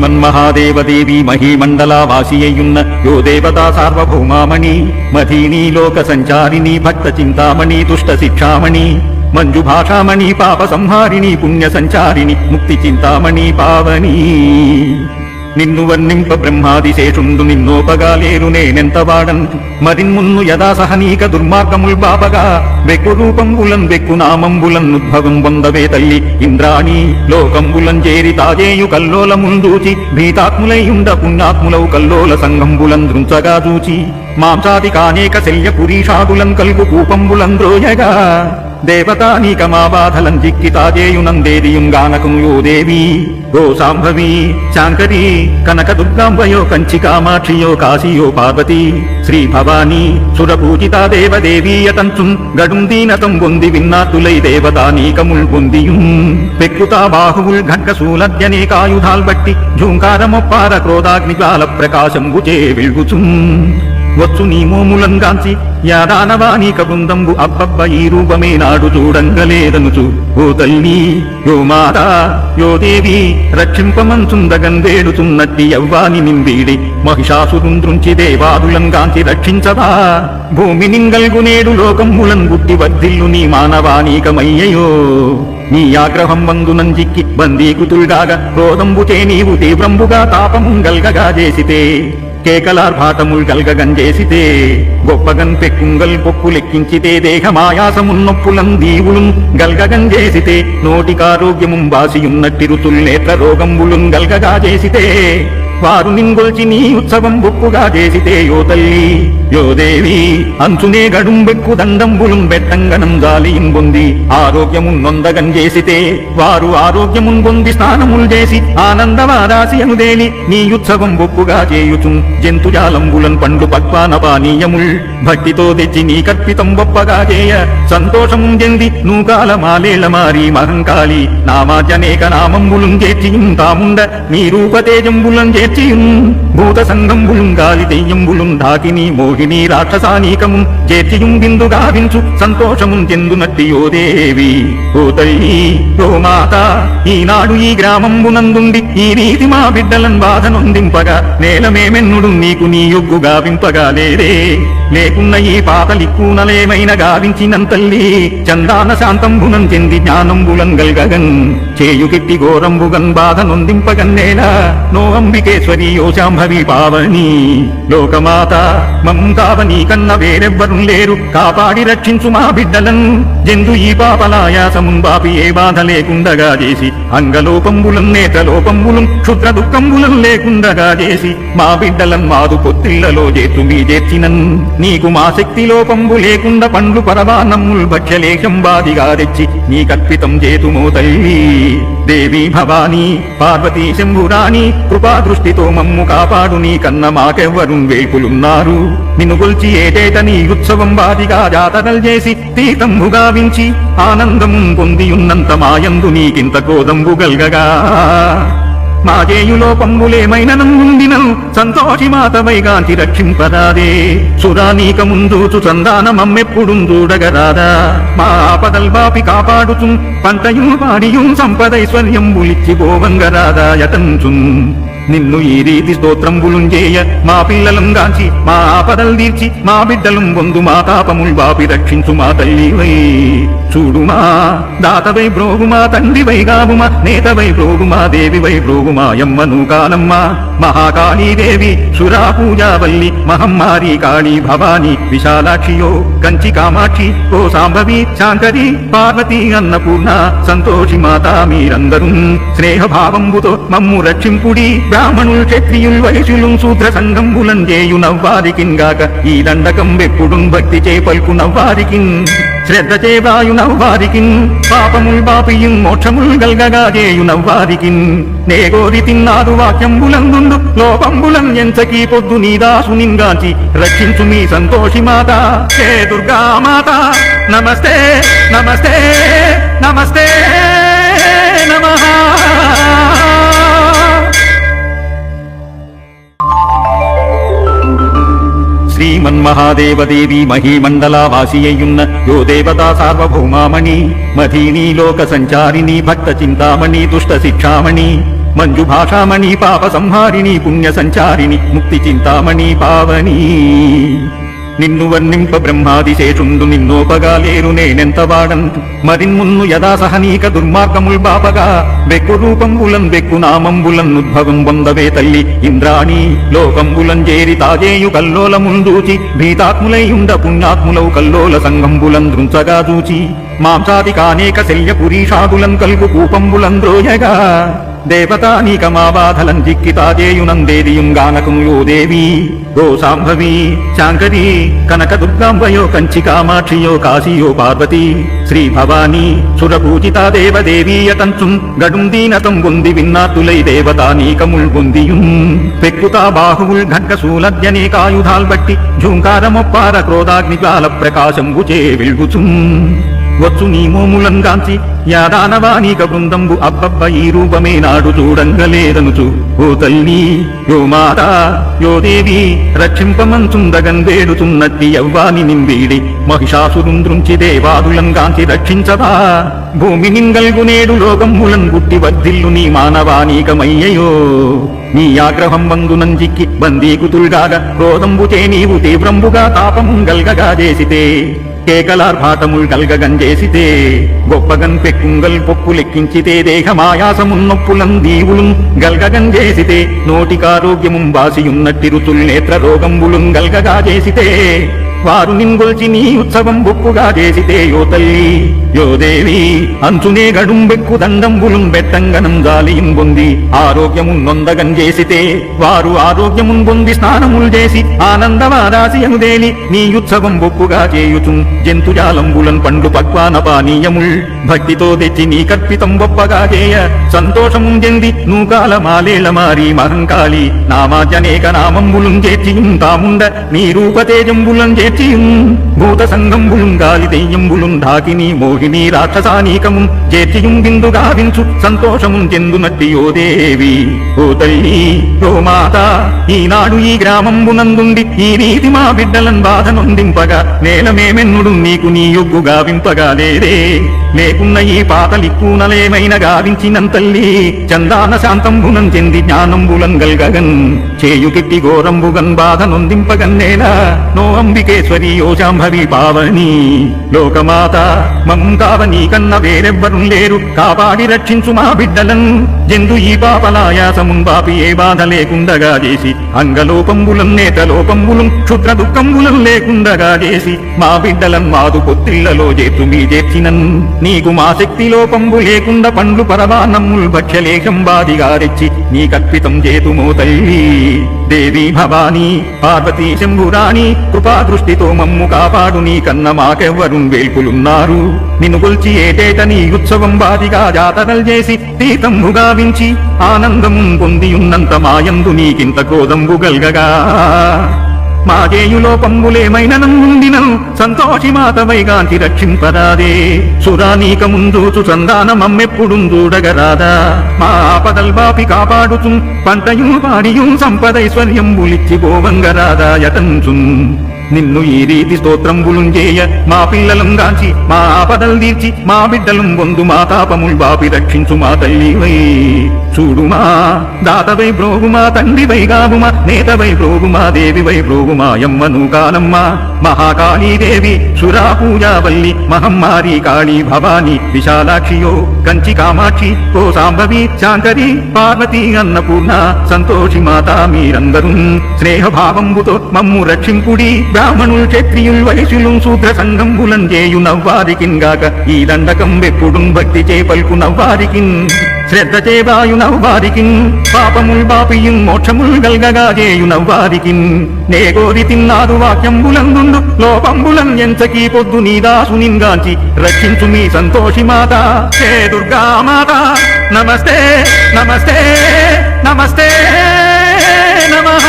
శ్రీమన్మహాదేవదేవి మహీమండలావాసియ్యున్న యో దేవతా సార్వభౌమామణి మధీని లోక సంచారిణి భక్త చింతామణి దుష్ట శిక్షామణి మంజు భాషామణి నిన్ను వర్ణింప బ్రహ్మాదిశేషుండు నిన్నోపగాలేరు నేనెంత వాడన్ మరిన్మున్ను యదా సహనీక దుర్మార్గముల్ బాపగా. వెక్కు రూపంబులన్ వెక్కు నామంబులన్ ఉద్భవం పొందవే తల్లి ఇంద్రాణి. లోకంబులన్ చేరి తాజేయు కల్లోల ముందూచి. భీతాత్ములైయుండ పుణ్యాత్ములౌ కల్లోల సంఘంబులన్ దృంచగా చూచి మాంసాది కానేక శల్య పురీషాదులన్ కల్గు కూపంబులం ద్రోయగా. దేవతా నీకమా బాధలం జిక్కి తాజేయునందేదియుం గానకం యో దేవి. గో సాంభవి శాంకరి కనక దుర్గాంబయో కంచి కామాక్షియో కాశీయో పార్వతి. శ్రీ భవానీ సురపూజితా దేవదేవీయతంచుం గడుం దీనతం పొంది విన్నాతులై దేవతా నీకముల్ పొందియుం పెక్కుతా బాహువుల్ ఖడ్గశూలద్యనేకాయుధాల్ బట్టి ఝూంకారమొప్పార క్రోధాగ్నిజాల ప్రకాశంబుచే విల్గుచుం. వచ్చు నీ మోములంగాంచి యాదానవానీక బృందంబు అబ్బబ్బ ఈ రూపమే నాడు చూడంగలేదనుచు. ఓ తల్లి యో మాత యో దేవి రక్షింపమంచుందగందేడుతున్నట్టి యవ్వాని నింబీడి. మహిషాసురుంద్రుంచి దేవాదులంగాంచి రక్షించవా. భూమి నింగల్గునేడు లోకములన్ గుట్టి వర్ధిల్లు నీ మానవానీకమయ్యయో నీ ఆగ్రహం వందునం జిక్కి బందీకుతుల్గాగా. క్రోధంబుచే నీవు తీవ్రంబుగా తాపముంగల్గగా చేసితే. కేకలార్భాటముల్ గల్గగంజేసితే గొప్పగన్ పెక్కుంగల్ పొక్కు లెక్కించితే దేహమాయాసమున్నొప్పులం దీవులుం గల్గగంజేసితే నోటికారోగ్యముం బాసియున్నట్టి రుతుల్ నేత్ర రోగంబులుం గల్గగా చేసితే వారు నింగొల్చి నీ ఉత్సవం బొప్పుగా చేసితే యో తల్లి యో దేవి అంచునే గడుంబెక్కు దండంబులం బెట్టంగనం జాలియం పొంది ఆరోగ్యమున్ నొందగం చేసితే వారు ఆరోగ్యమున్ పొంది స్నానములు చేసి ఆనందవారాసి అనుదేని నీ ఉత్సవం బొక్కుగా చేయుచు జంతుజాలంబులన్ పండు పక్వాన పానీయముల్ భక్తితో తెచ్చి నీ కర్పితం బొప్పగా చేయ సంతోషముం చెంది నూకాల మాలేళ్ళ మారి మహంకాళి నామాజనేక నామంబులం చేర్చియుం తాముండ నీ రూపతేజంబులం చే tim సంగంబులుం గాలి దెయ్యంబులుం ధాకిని మోహిని రాక్షసానీకముం చేర్చియుం బిందు గావించు సంతోషముం చెందునట్టి ఓ దేవి. ఓ తల్లి ఓ మాత ఈనాడు ఈ గ్రామంబునందుండి ఈ రీతి మా బిడ్డలన్ బాధ నొందింపగా నేలమేమెన్నుడు నీకు నీ యొగ్గు గావింపగా లేదే. లేకున్న ఈ పాతలిక్కూనలేమైన గావించినంతల్లి చందాన శాంతంబునం చెంది జ్ఞానంబులం గల్గగన్. చేయుగిట్టి ఘోరంబుగన్ బాధ నొందింపగన్నేలా నో అంబికేశ్వరి ఓ శాంభవి పావని లోకమాత. మం కావని కన్న వేరెవ్వరు లేరు. కాపాడి రక్షించు మా బిడ్డలను జందు ఈ పాపలాయాసమున్ బాపి ఏ బాధ లేకుండగా చేసి. అంగలోపంబులం నేతలోపంబులం క్షుద్ర దుఃఖంబులం లేకుండగా చేసి. మా బిడ్డలం మాదు పొత్తిళ్ళలో చేతు మీ చేర్చినన్ నీకు మా శక్తి లోపంబు లేకుండా పండ్లు పరవానమ్ముల్ భక్ష్యలేశం బాదిగా తెచ్చి. నీ కల్పితం చేతుమో తల్లి. దేవి భవానీ పార్వతీ శంభురాణి కృపా దృష్టితో మమ్ము కాపా నీ కన్న మాకెవ్వరు వేకులున్నారు నిన్ను గొల్చి ఏటేట నీ ఉత్సవం బాదిగా జాతరలు చేసి తీతంబు గావించి ఆనందం పొందియున్నంత మాయందు నీకింత కోదంబు గల్గగా. మాజేయులో పంబులేమైన నందుండినను సంతోషి మాతవైగాంతి రక్షింపరాదే. సురానీక ముందూచు సందానమమ్మెప్పుడు చూడగరాదా మా ఆపదల్ బాపి కాపాడుచు పంటయు పాడియు సంపదైశ్వర్యంబులిచ్చి గోవంగరాదా యతంచున్ నిన్ను ఈ రీతి స్తోత్రంబులుం చేయ. మా పిల్లలం గాంచి మా ఆపదలు తీర్చి మా బిడ్డలం పొందు మా తాపముల్ బాపి రక్షించు మా తల్లివై చూడుమా. దాతవై బ్రోగుమా తండ్రివై గావుమా నేతవై బ్రోగుమా దేవివై బ్రోగుమా యమ్మను కానమ్మా. మహాకాళీదేవి సురా పూజావల్లి మహమ్మారి కాళీ భవాని విశాలాక్షియో కంచి కామాక్షి ఓ సాంబవి శాంకరి పార్వతి అన్నపూర్ణ సంతోషి మాతా మీరందరూ. స్నేహభావంబుతో మమ్ము రక్షింపుడి బ్రాహ్మణుల్ క్షత్రియుల్ వైశ్యులు శూద్ర సంగంబులం చేయు నవ్వారికిన్ గాక ఈ దండకం వెప్పుడున్ భక్తి చే పల్కు నవ్వారికిన్ శ్రద్ధ చేవాయు నవ్వారికిన్ పాపముల్ బాపియున్ మోక్షముల్ గల్గగా చేయు నవ్వారికిన్ నే గోరి తిన్నాదు వాక్యంబులందుండు లోపంబులం ఎంచకీ పొద్దు నీదాసునింగాంచి రక్షించు మీ సంతోషి మాత. హే దుర్గా మాత నమస్తే నమస్తే నమస్తే నమః. మహాదేవదేవి మహీమండలావాసియ్యున్న యో దేవతా సార్వభౌమామణి మధీని లోక సంచారిణి భక్త చింతామణి దుష్ట శిక్షామణి మంజు భాషామణి పాప సంహారిణి పుణ్య సంచారిణి ముక్తి చింతామణి పావని. నిన్ను వర్ణింప బ్రహ్మాదిశేషుండు నిన్నోపగా లేరు నేనెంత వాడంతు మరిన్మున్ను యదా సహనీక దుర్మార్గముల్ బాపగా బెక్కు రూపంబులన్ బెక్కు నామంబులన్ ఉద్భవం పొందవే తల్లి ఇంద్రాణి లోకంబులన్ చేరి తాజేయు కల్లోలముల్ దూచి భీతాత్ములైయుండ పుణ్యాత్ములౌ కల్లోల సంగంబులన్ దృంచగా దూచి మాంసాది కానేక శల్య పురీషాదులం కల్గు కూపంబులం ద్రోయగా. దేవతా నీకమా బాధలం జిక్కి తాజేయునందేదియుం యో దేవి ఓ సాంభవి శాంకరి కనక దుర్గాంబయో కాశీయో పార్వతి. శ్రీ సురపూజితా దేవదేవీయతంచుం గడుం దీనతం బొంది విన్నాతులై దేవతా నీకముల్ పెక్కుతా బాహువుల్ ఖడ్గశూలద్యనేకాయుధాల్ బట్టి ఝూంకారమొప్పార క్రోధాగ్ని ప్రకాశంబుచే వచ్చు నీ మోములం గాంచి యాదానవానీక బృందంబు అబ్బబ్బ ఈ రూపమే నాడు చూడంగలేదనుచు. ఓ తల్లి యో మాత యో దేవి రక్షింపమంచుందగన్ వేడుతున్నట్టి యవ్వాని నింబీడి మహిషాసురుంద్రుంచి దేవాదులం గాంచి రక్షించదా భూమి నింగల్గునేడు లోకములం గుట్టి వర్ధిల్లు నీ మానవానీకమయ్యయో నీ ఆగ్రహం బంధునంజిక్కి బందీకుతుల్గాగా క్రోధంబుచే నీవు తీవ్రంబుగా తాపముంగల్గగా చేసితే కేకలార్భాటముల్ గల్గగంజేసితే గొప్పగన్ పెక్కుంగల్ పొక్కు లెక్కించితే దేహమాయాసమున్నొప్పులం దీవులుం గల్గగంజేసితే నోటికారోగ్యముం బాసియున్నట్టి రుతుల్ నేత్ర రోగంబులుం గల్గగా చేసితే వారు నింగొల్చి నీ ఉత్సవం బొక్కుగా చేసితే యో తల్లి యో దేవి అంచునే గడుంబెక్కు దండంబులుం బెట్టంగనం జాలియం పొంది ఆరోగ్యమున్ నొందగం చేసితే వారు ఆరోగ్యమున్ పొంది స్నానములు చేసి ఆనందవాదాసియముదేలి నీ ఉత్సవం బొక్కుగా చేయుచు జంతుజాలంబులన్ పండు పక్వాన పానీయముల్ భక్తితో తెచ్చి నీ కర్పితం గొప్పగా చేయ సంతోషము చెంది నూకాల మాలేల మారి మహంకాళి నామాజనేక నామంబులుం చేర్చియుం తాముండ నీ రూపతేజంబులం చే 决定。సంగంబులుం గాలి దెయ్యంబులుం ఢాకిని మోహిని రాక్షసానీకముం చేర్చియుం బిందు గావించు సంతోషముం చెందునట్టి ఓ దేవి. ఓ తల్లి ఓ మాత ఈనాడు ఈ గ్రామంబునందుండి ఈ నీతి మా బిడ్డలను బాధ నొందింపగా నేలమేమెన్నుడు నీకు నీ యొగ్గు గావింపగా లేదే. లేకున్న ఈ పాతలిక్కునలేమైన గావించినం తల్లి చందాన శాంతంబునం చెంది జ్ఞానంబులం గల్గగన్ చేయుకెట్టి ఘోరంబుగన్ బాధ నొందింపగన్నేలా నో అంబికేశ్వరి ఓ శాంభవి పావని లోకమాత. మం కావని కన్న వేరెవ్వరు లేరు. కాపాడి రక్షించు మా బిడ్డలన్ జందు ఈ పాపలాయాసమున్ బాపి ఏ బాధ లేకుండగా చేసి అంగలోపంబులం నేతలోపంబులం క్షుద్ర దుఃఖంబులం లేకుండగా చేసి మా బిడ్డలం మాదు పొత్తిళ్ళలో చేతు మీ చేర్చినన్ నీకు మా శక్తి లోపంబు లేకుండా పండ్లు పరవానమ్ముల్ భక్ష్యలేఖం బాదిగా తెచ్చి నీ కల్పితం చేతుమో తల్లి. దేవి భవానీ పార్వతీ శంభురాణి కృపా దృష్టితో మమ్ము కాపా కాపాడు నీ కన్న మాకెవ్వరు వేల్పులున్నారు. నిన్ను కొల్చి ఏటేట నీ ఉత్సవం బాదిగా జాతరలు చేసి తీతంబు గావించి ఆనందం పొందియున్నంత మాయందు నీకింత క్రోధంబు గల్గగా. మాజేయులో పంబులేమైన నుండినను సంతోషి మాతవైగాంతి రక్షింపరాదే. సురానీక ముందూచు సందానమమ్మెప్పుడు చూడగరాదా మా ఆపదల్ బాపి కాపాడుచు పంటయు పాడియు సంపదైశ్వర్యంబులిచ్చి పోవంగరాదా యతంచున్ నిన్ను ఈ రీతి స్తోత్రంబులుం చేయ మా పిల్లలం గాంచి మా ఆపదలు తీర్చి మా బిడ్డలం పొందు మా తాపముల్ బాపి రక్షించు మా తల్లివై. చూడుమా దాతవై బ్రోగుమా తండ్రివై గావుమా నేతవై బ్రోగుమా దేవివై బ్రోగుమా యమ్మను కాలమ్మ మహాకాళీదేవి సురా పూజావల్లి మహమ్మారి కాళీ భవాని విశాలాక్షియో కంచి కామాక్షి ఓ సాంబవి శాంకరి పార్వతి అన్నపూర్ణ సంతోషి మాత మీరందరూ. స్నేహభావంబుతో మమ్ము రక్షింపుడి బ్రాహ్మణుల్ క్షత్రియుల్ వైశ్యులు శూద్ర సంఘంబులం చేయు నవ్వారికిన్ గాక ఈ దండకం వెప్పుడు భక్తి చే పల్కు నవ్వారికిన్ శ్రద్ధ చేవాయు నవ్వారికిన్ పాపముల్ బాపియున్ మోక్షముల్ గల్గగా చేయు నవ్వారికిన్ నే కోరి తిన్నారు వాక్యంబులందుండు లోపంబులం ఎంచకీ పొద్దు నీ దాసునింగాంచి రక్షించు మీ సంతోషి మాత. హే దుర్గా మాత నమస్తే నమస్తే నమస్తే నమః.